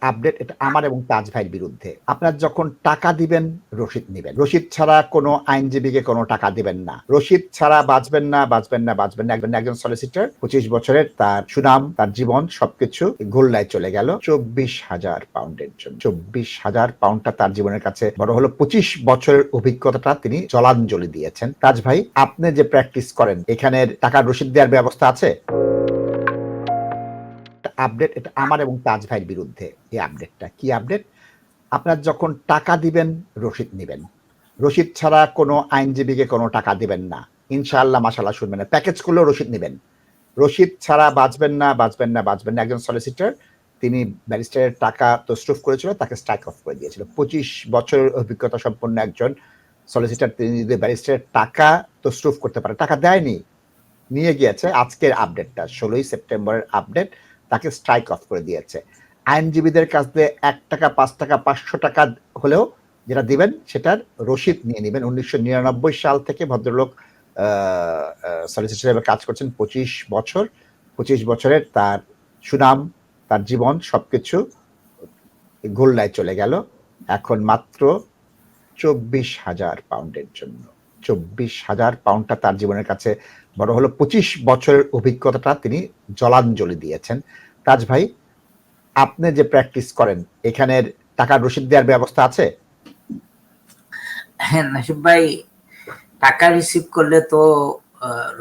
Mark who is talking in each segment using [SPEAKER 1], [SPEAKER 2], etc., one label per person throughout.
[SPEAKER 1] Update এটা আমার এবং তাজ ভাইয়ের বিরুদ্ধে। আপনার যখন টাকা দিবেন, রসিদ নেবেন। রসিদ ছাড়া কোনো আইনজীবীকে কোনো টাকা দিবেন না। রসিদ ছাড়া বাঁচবেন না বাঁচবেন না বাঁচবেন না। একজন একজন সলিসিটার পঁচিশ বছরের তার সুনাম, তার জীবন, সবকিছু গোল্লায় চলে গেল চব্বিশ হাজার পাউন্ডের জন্য। চব্বিশ হাজার পাউন্ডটা তার জীবনের কাছে বড় হলো। পঁচিশ বছরের অভিজ্ঞতাটা তিনি জলাঞ্জলি দিয়েছেন। তাজ ভাই, আপনি যে প্র্যাকটিস করেন, এখানের টাকার রসিদ দেওয়ার ব্যবস্থা আছে? আপডেট এটা আমার এবং তাজ ভাইয়ের বিরুদ্ধে এই আপডেটটা কি আপডেট আপনার যখন টাকা দিবেন, রসিদ নেবেন। রসিদ ছাড়া কোনো আইনজীবীকে কোনো টাকা দিবেন না। ইনশাআল্লাহ মাসাল্লাহ শুনবেন। না প্যাকেজ করলেও রসিদ নেবেন। রসিদ ছাড়া বাঁচবেন না বাঁচবেন না বাঁচবেন না। একজন সলিসিটার তিনি ব্যারিস্টারের টাকা তসরুফ করেছিল, তাকে স্ট্রাইক অফ করে দিয়েছিল। পঁচিশ বছরের অভিজ্ঞতা সম্পন্ন একজন সলিসিটার তিনি যদি ব্যারিস্টারের টাকা তসরুফ করতে পারে, টাকা দেয়নি, নিয়ে গিয়েছে আজকের আপডেটটা ষোলোই সেপ্টেম্বরের আপডেট তাকে স্ট্রাইক অফ করে দিয়েছে। আইনজীবীদের কাছ থেকে এক টাকা, পাঁচ টাকা, পাঁচশো টাকা হলেও যেটা দিবেন, সেটার রসিদ নিয়ে নেবেন। উনিশশো নিরানব্বই সাল থেকে ভদ্রলোক সলিসিটার হিসেবে কাজ করছেন পঁচিশ বছর। পঁচিশ বছরের তার সুনাম, তার জীবন, সবকিছু গোল্লায় চলে গেল। এখন মাত্র চব্বিশ হাজার পাউন্ডের জন্য। চব্বিশ হাজার পাউন্ডটা তার জীবনের কাছে বড় হলো। পঁচিশ বছরের অভিজ্ঞতাটা তিনি জলাঞ্জলি দিয়েছেন। তাজ ভাই আপনি যে প্র্যাকটিস করেন এখানের টাকার রসিদ দেওয়ার ব্যবস্থা আছে?
[SPEAKER 2] হ্যাঁ নাসিব ভাই টাকা রিসিভ করলে তো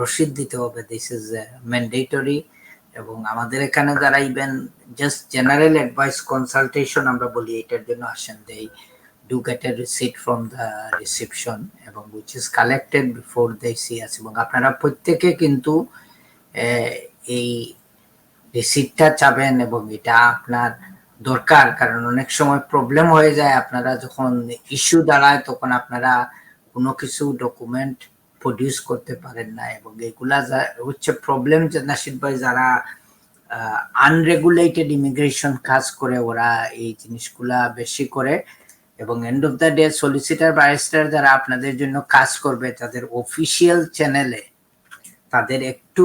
[SPEAKER 2] রসিদ দিতে হবে। দিস ইজ ম্যান্ডেটরি এবং আমাদের এখানে যারা even just general advice consultation আমরা বলি এটার জন্য আসেন। They do get a receipt from the reception এবং which is collected before they see us এবং আপনারা প্রত্যেকে কিন্তু আহ, এই রিসিপ্টটা চাবেন এবং এটা আপনার দরকার, কারণ অনেক সময় প্রবলেম হয়ে যায় আপনারা যখন ইস্যু দাঁড়ায় তখন আপনারা কোনো কিছু ডকুমেন্ট প্রডিউস করতে পারেন না এবং এগুলা হচ্ছে প্রবলেম যে নাসির ভাই যারা আনরেগুলেটেড ইমিগ্রেশন কাজ করে ওরা এই জিনিসগুলা বেশি করে এবং end of the day solicitor barrister যারা আপনাদের জন্য কাজ করবে, তাদের অফিসিয়াল চ্যানেলে তাদের একটু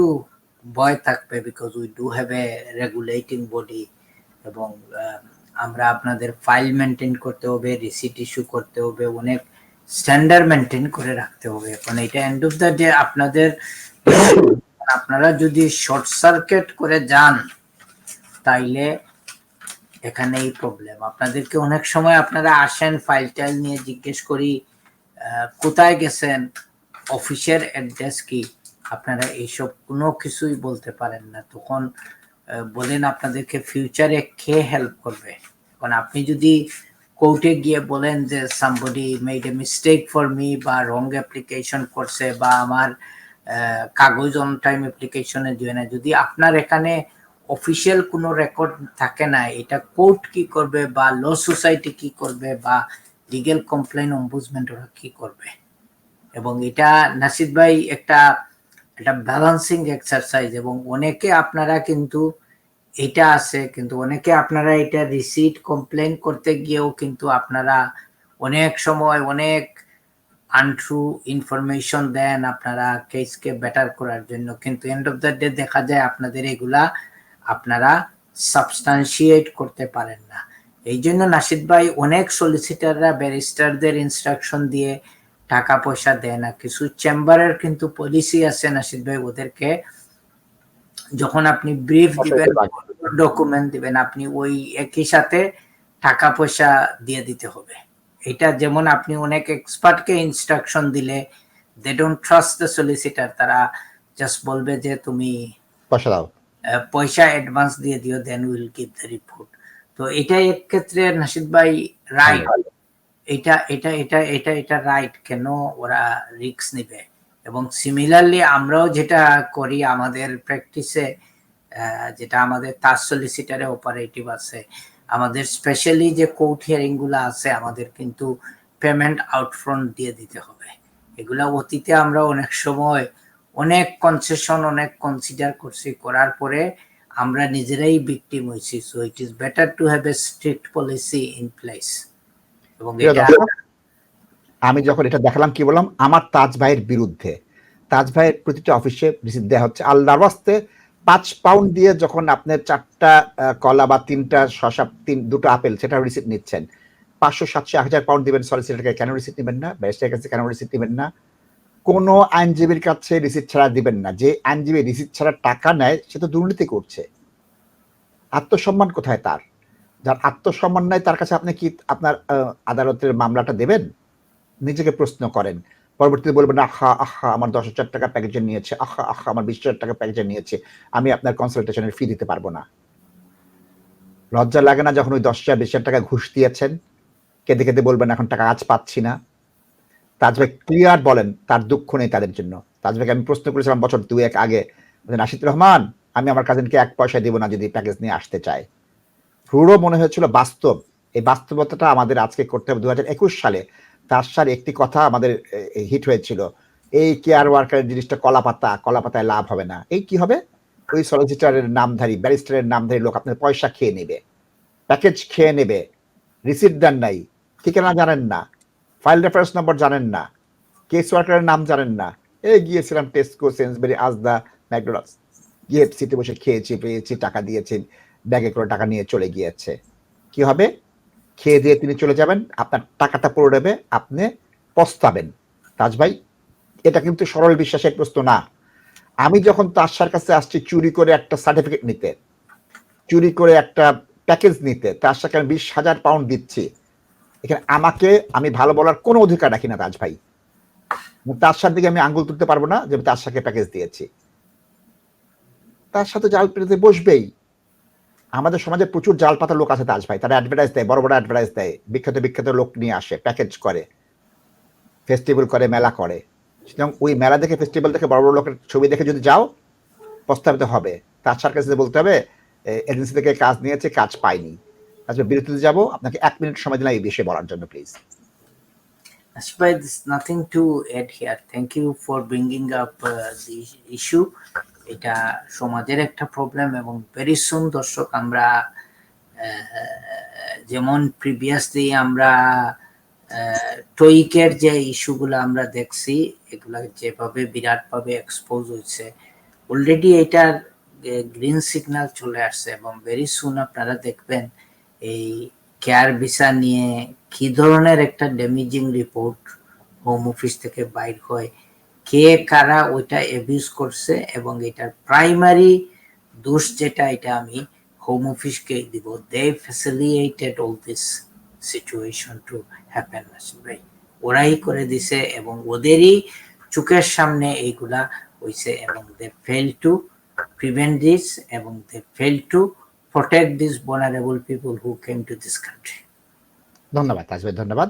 [SPEAKER 2] ভয় থাকবে because we do have a regulating body এবং আমরা আপনাদের ফাইল মেনটেন করতে হবে রিসিট ইস্যু করতে হবে, অনেক স্ট্যান্ডার্ড মেনটেন করে রাখতে হবে। এখন এটা এন্ড অফ দ্য ডে আপনাদের, আপনারা যদি শর্ট সার্কিট করে যান, তাইলে এখানে এই প্রবলেম আপনাদেরকে অনেক সময় আপনারা আসেন ফাইল টাইল নিয়ে জিজ্ঞেস করি কোথায় গেছেন? অফিসের অ্যাড্রেস কি? আপনারা এইসব কোনো কিছুই বলতে পারেন না। তখন বলেন আপনাদেরকে ফিউচারে কে হেল্প করবে? এখন আপনি যদি কোর্টে গিয়ে বলেন যে somebody made a mistake for me বা রং অ্যাপ্লিকেশন করছে বা, আমার কাগজ অন টাইম অ্যাপ্লিকেশনে দিয়ে না। যদি আপনার এখানে অফিসিয়াল কোনো রেকর্ড থাকে না, এটা কোর্ট কি করবে বা ল সোসাইটি কি করবে বা লিগেল কমপ্লেন অম্বুজমেন্ট ওরা কি করবে? এবং এটা নাসিদ ভাই একটা একটা ব্যালেন্সিং এক্সারসাইজ এবং অনেকে আপনারা কিন্তু এটা আছে, কিন্তু অনেকে আপনারা এটা রিসিট কমপ্লেন করতে গিয়েও কিন্তু আপনারা অনেক সময় অনেক আনট্রু ইনফরমেশন দেন আপনারা কেসকে বেটার করার জন্য। কিন্তু এন্ড অফ দ্য ডে দেখা যায় আপনাদের এগুলা আপনারা সাবস্টান্সিয়েট করতে পারেন না। এই জন্য নাসিদ ভাই অনেক সলিসিটাররা ব্যারিস্টারদের ইনস্ট্রাকশন দিয়ে টাকা পয়সা দেয় না। কিছু চেম্বারের কিন্তু পলিসি আছে নাসিদ ভাই ওদেরকে যখন আপনি ব্রিফ দিবেন ডকুমেন্ট দিবেন। আপনি ওই একই সাথে টাকা পয়সা দিয়ে দিতে হবে। এটা যেমন আপনি অনেক এক্সপার্টকে ইনস্ট্রাকশন দিলে they don't trust the solicitor তারা জাস্ট বলবে যে তুমি
[SPEAKER 1] পয়সা দাও।
[SPEAKER 2] পয়সা অ্যাডভান্স দিয়ে দিও then will give the report তো এটাই এক ক্ষেত্রে নাসিদ ভাই রাইট এটা এটা এটা এটা এটা রাইট কেন ওরা রিস্ক নিবে? এবং সিমিলারলি আমরাও যেটা করি, আমাদের প্র্যাকটিসে যেটা আমাদের তার সলিসিটারে অপারেটিভ আছে, আমাদের স্পেশালি যে কোর্ট হিয়ারিংগুলো আছে, আমাদের কিন্তু পেমেন্ট আউটফ্রন্ট দিয়ে দিতে হবে। এগুলা অতীতে আমরা অনেক সময় অনেক কনসেশন অনেক কনসিডার করছি, করার পরে আমরা নিজেরাই ভিকটিম হয়েছি। So it is better to have a strict policy in place এবং
[SPEAKER 1] আমি যখন এটা দেখালাম কি বললাম? আমার তাজ ভাইয়ের বিরুদ্ধে। তাজ ভাইয়ের প্রতিটা অফিসে রিসিভ দেওয়া হচ্ছে। আল্লাহর বাস্তে পাঁচ পাউন্ড দিয়ে যখন আপনার চারটা কলা বা তিনটা শসা তিন দুটো আপেল সেটা রিসিপ্ট নিচ্ছেন। পাঁচশো সাতশো এক হাজার পাউন্ড দিবেন। সলিসিটারকে কেন রিসিপ্ট নেবেন না? ব্যারিস্টারের কাছে কেন রিসিপ্ট নেবেন না? কোনো আইনজীবীর কাছে রিসিপ্ট ছাড়া দিবেন না। যে আইনজীবী রিসিপ্ট ছাড়া টাকা নেয় সে তো দুর্নীতি করছে। আত্মসম্মান কোথায় তার? যার আত্মসম্মান নাই তার কাছে আপনি কি আপনার আদালতের মামলাটা দেবেন? নিজেকে প্রশ্ন করেন। পরবর্তীতে বলবেন আহা আহা আমার দশ হাজার টাকা প্যাকেজে নিয়েছে। আহা আহা আমার বিশ হাজার টাকা প্যাকেজে নিয়েছে। আমি আপনার কনসালটেশনের ফি দিতে পারব না। লজ্জা লাগে না যখন ওই দশ হাজার বিশ হাজার টাকা ঘুষ দিয়েছেন? কেঁদে কেঁদে বলবেন এখন টাকা আজ পাচ্ছি না। তাজ ক্লিয়ার বলেন তার দুঃখ নেই তাদের জন্য। তাজ আমি প্রশ্ন করেছিলাম বছর দুই এক আগে। বললেন, রহমান আমি আমার কাজিনকে এক পয়সা দিব না যদি প্যাকেজ নিয়ে আসতে চায়। পুরো মনে হয়েছিল বাস্তব। এই বাস্তবতাটা আমাদের আজকে করতে হবে। দু সালে তার সাথে একটি কথা আমাদের হিট হয়েছিল। এই কেয়ার ওয়ার্কারের জিনিসটা কলা পাতা কলা পাতায় লাভ হবে না। এই কি হবে? ওই সলিসিটারের নামধারী ব্যারিস্টারের নামধারী লোক আপনার পয়সা খেয়ে নেবে। প্যাকেজ খেয়ে নেবে। রিসিপ্ট দেন নাই। ঠিকানা জানেন না। ফাইল রেফারেন্স নম্বর জানেন না। কেস ওয়ার্কারের নাম জানেন না। এই গিয়েছিলাম টেস্কো সেন্সবেরি আজদা ম্যাকডোনাল্ডস গিয়ে সিটে বসে খেয়েছি, পেয়েছি, টাকা দিয়েছি। ব্যাগে করে টাকা নিয়ে চলে গিয়েছে। কি হবে? খেয়ে দিয়ে তিনি চলে যাবেন, আপনার টাকাটা পড়ে নেবে, আপনি পস্তাবেন। তাজ ভাই, এটা কিন্তু সরল বিশ্বাসের প্রশ্ন না। আমি যখন তার কাছে আসছি, চুরি করে একটা সার্টিফিকেট নিতে, চুরি করে একটা প্যাকেজ নিতে তার সাথে আমি বিশ হাজার পাউন্ড দিচ্ছি। এখানে আমাকে, আমি ভালো বলার কোনো অধিকার রাখি না তাজ ভাই। তার সাথে দিকে আমি আঙ্গুল তুলতে পারব না যে আমি তার সাথে প্যাকেজ দিয়েছি। তার সাথে জাল পেতে বসবেই। আমাদের সমাজে প্রচুর জাল পাতা লোক আছে তাজ ভাই। তারা অ্যাডভার্টাইজ দেয় বড় বড় অ্যাডভার্টাইজ দেয়। বিখ্যাত বিখ্যাত লোক নিয়ে আসে প্যাকেজ করে ফেস্টিভ্যাল করে মেলা করে। সুতরাং ওই মেলা দেখে ফেস্টিভ্যাল দেখে বড় বড় লোকের ছবি দেখে যদি যাও প্রস্তাবিত হবে। তার কাছে বলতে হবে এজেন্সি থেকে কাজ নিয়েছে কাজ পাইনি আজকে বিরতিতে যাব আপনাকে এক মিনিট সময় দিলাম এই বিষয়ে বলার জন্য please
[SPEAKER 2] Ashibai, there's nothing to add here. Thank you for bringing up uh, the issue. এটা সমাজের একটা প্রবলেম এবং ভেরি সুন দর্শক আমরা যেমন প্রিভিয়াসলি আমরা টইকের যে ইস্যুগুলো আমরা দেখছি, এগুলা যেভাবে বিরাটভাবে এক্সপোজ হয়েছে অলরেডি এটার গ্রিন সিগন্যাল চলে আসছে এবং ভেরি সুন আপনারা দেখবেন এই কেয়ার ভিসা নিয়ে কি ধরনের একটা ড্যামেজিং রিপোর্ট হোম অফিস থেকে বাইর হয় কে কারা ওইটা অ্যাবিউজ করছে এবং এটার প্রাইমারি দোষ যেটা, এটা আমি হোম অফিসকে দিব। They facilitated all this situation to happen ভাই। ওরাই করে দিছে এবং ওদেরই চোখের সামনে এইগুলা হইছে এবং they fail to prevent this এবং they fail to protect these vulnerable people who came to this country.
[SPEAKER 1] ধন্যবাদ ভাই, ধন্যবাদ।